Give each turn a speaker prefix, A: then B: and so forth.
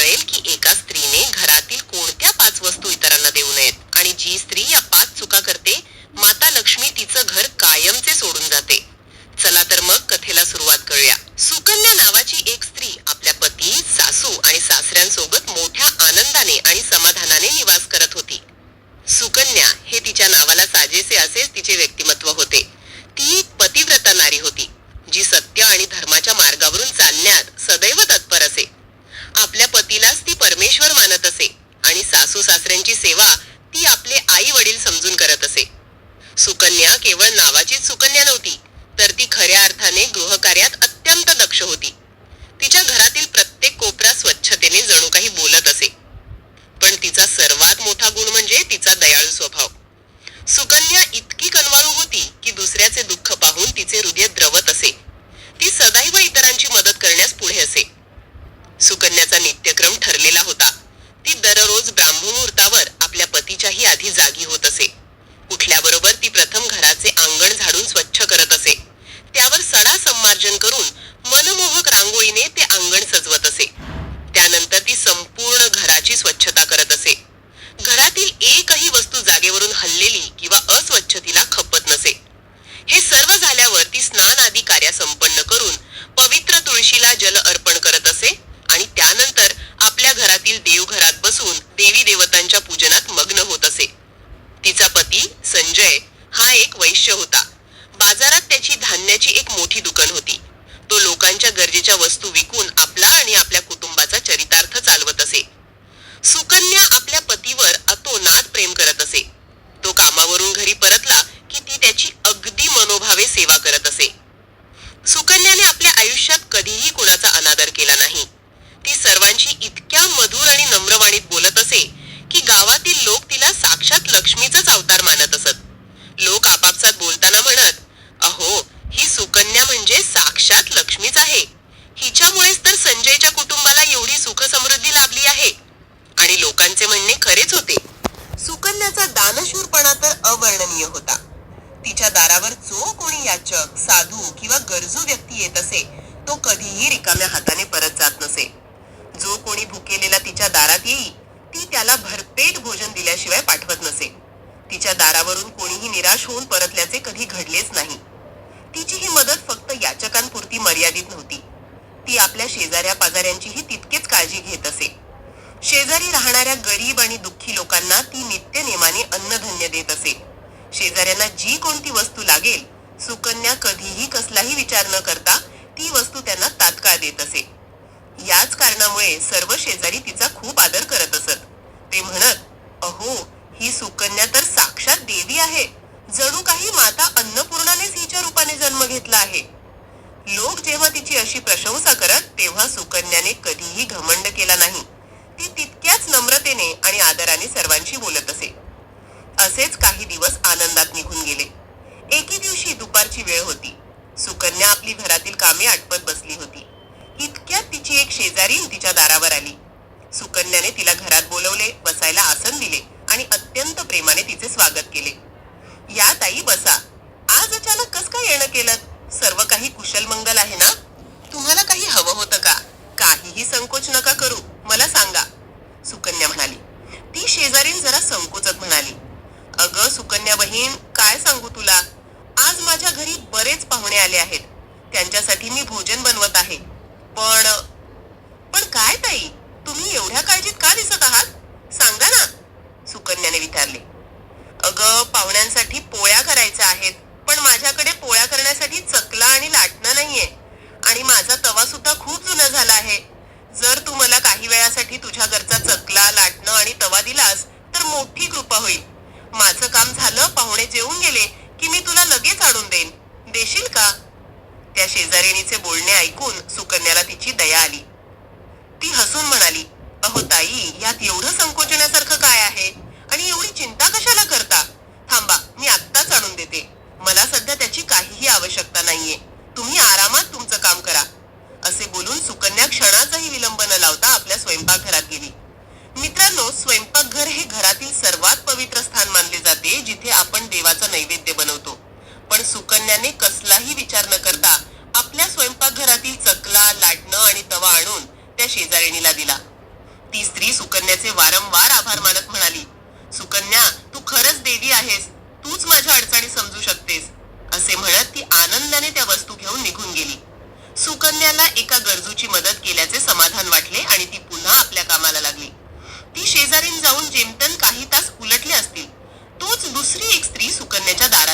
A: Israel केवळ नावाची सुकन्या नव्हती तर ती खऱ्या अर्थाने गृहकार्यात अत्यंत दक्ष होती. तिच्या घरातील प्रत्येक कोपरा स्वच्छतेने जणू काही बोलत असे. पण तिचा सर्वात मोठा गुण म्हणजे तिचा दयाळू स्वभाव. सुकन्या इतकी कनवाळू होती की दुसऱ्याचे दुःख पाहून तिचे हृदय द्रवत असे. ती सदैव इतरांची मदत करण्यास पुढे असे. सुकन्या नित्यक्रम ठरलेला होता ती दररोज ब्राह्ममुहूर्तावर आपल्या पतीच्याही आधी जागी होत असे उठल्याबरोबर ती प्रथम घराचे अंगण झाडून स्वच्छ करत असे त्यावर सडा संमार्जन करून मनमोहक रांगोळीने ते अंगण सजवत असे. त्यानंतर ती संपूर्ण घराची स्वच्छता करत असे. घरातील एकही वस्तू जागेवरून हललेली किंवा अस्वच्छ तिला खपत नसे. हे सर्व झाल्यावर ती स्नान आदी कार्य संपन्न करून पवित्र तुळशीला जल अर्पण करत असे आणि त्यानंतर आपल्या घरातील देवघरात बसून देवी देवतांच्या पूजनात मग्न होत असे. तिचा पती संजय हा एक वैश्य होता. त्याची धान्याची एक मोठी दुकान होती. तो लोकांच्या गरजेच्या वस्तू विकून आपला आणि आपल्या कुटुंबाचा चरितार्थ चालवत असे सुकन्या आपल्या पतीवर अतोनात प्रेम करत असे तो कामावरून घरी परतला की ती त्याची अगदी मनोभावे सेवा करत असे सुकन्याने आपल्या आयुष्यात कधीही कुणाचा अनादर केला नाही ती सर्वांशी इतक्या मधुर आणि नम्रवाणीत बोलत असे की गावातील लोक तिला साक्षात लक्ष्मीचाच अवतार मानत असत लोक आपापसात बोलताना म्हणत अहो ही सुकन्या म्हणजे साक्षात लक्ष्मीच आहे हिच्यामुळेच तर संजयच्या कुटुंबाला एवढी सुख समृद्धी लाभली आहे आणि लोकांचे म्हणणे खरेच होते. सुकन्याचा दानशूरपणा तर अवर्णनीय होता. तिच्या दारावर जो कोणी याचक साधू किंवा गरजू व्यक्ती येत असे तो कधीही रिकाम्या हाताने परत जात नसे. जो कोणी भुकेलेला तिच्या दारात येई ती त्याला भरपेट भोजन दिल्याशिवाय पाठवत नसे. तिच्या दारावरून कोणीही निराश होऊन परतल्याचे कधी घडलेच नाही. तिची ही मदत फक्त याचकांपुरती मर्यादित नव्हती. ती आपल्या शेजाऱ्या पाजाऱ्यांचीही तितकीच काळजी घेत असे. शेजारी राहणाऱ्या गरीब आणि दुःखी लोकांना ती नित्य नेमाने अन्नधान्य देत असे. शेजाऱ्यांना जी कोणती वस्तू लागेल सुकन्या कधीही कसलाही विचार न करता ती वस्तू त्यांना तात्काळ देत असे. याच कारणामुळे सर्व शेजारी तिचा खूप आदर करत असत. ते म्हणत अहो ही सुकन्या तर साक्षात देवी आहे. जणू काही माता अन्नपूर्णानेच हिच्या रूपाने जन्म घेतला आहे. लोक जेव्हा तिची अशी प्रशंसा करत तेव्हा सुकन्याने कधीही घमंड केला नाही. नम्रतेने आणि आदराने सर्वांशी बोलत असे. असेच काही दिवस आनंदात निघून गेले. एके दिवशी दुपारची वेळ होती. सुकन्या आपली घरातील कामे आटपत बसली होती. इतक्यात तिची एक शेजारी तिच्या दारावर आली. सुकन्याने तिला घरात बोलवले बसायला आसन दिले आणि अत्यंत प्रेमाने तिचे स्वागत केले. या ताई बस आज अचानक कस काय येणं केलं सर्व काही कुशल मंगल आहे ना तुम्हाला काही हवं होतं का काहीही संकोच नका करू मला सांगा सुकन्या म्हणाली ती शेजारीन जरा संकोचत म्हणाली अगं सुकन्या बहीण काय सांगू तुला? आज माझ्या घरी बरेच पाहुणे आले आहेत. त्यांच्यासाठी मी भोजन बनवत आहे. पण पण काय ताई तुम्ही एवढ्या काळजीत का दिसत आहात सांगा ना सुकन्याने विचारले अगं पाहुण्यांसाठी पोळ्या करायच्या आहेत पण माझ्याकडे पोळ्या करण्यासाठी चकला आणि लाटणं नाहीये आणि माझा तवा सुद्धा खूप जुना झाला आहे जर तू मला काही वेळासाठी तुझ्या घरचा चकला लाटणं आणि तवा दिलास तर मोठी कृपा होईल माझं काम झालं पाहुणे जेवून गेले की मी तुला लगेच आणून देईन. देशील का? त्या शेजारीणीचे बोलणे ऐकून सुकन्याला तिची दया आली. ती हसून म्हणाली अहो ताई यात एवढं संकोचण्यासारखं काय आहे? आणि एवढी चिंता कशाला करता? थांबा मी आत्ताच आणून देते. मला सध्या त्याची काहीही आवश्यकता नाहीये. तुम्ही आरामात तुमचं काम करा. असे बोलून सुकन्या क्षणाचाही विलंब न लावता आपल्या स्वयंपाकघरात गेली. आहे जिथे आपण देवाचा नैवेद्य बनवतो. पण सुकन्याने कसलाही विचार न करता आपल्या स्वयंपाकघरातील चकला लाटणं आणि तवा आणून त्या शेजारीणीला दिला. ती स्त्री सुकन्याचे वारंवार आभार मानत म्हणाली सुकन्या तू खरंच देवी आहेस. तूच माझ्या अडचणी समजू शकतेस. असे म्हणत ती आनंदाने त्या वस्तू घेऊन निघून गेली. सुकन्याला एका गरजूची मदत केल्याचे समाधान वाटले आणि ती पुन्हा आपल्या कामाला लागली. ती शेजारीन जाऊन जेमतन काही तास दुसरी एक स्त्री सुकन्याच्या दारात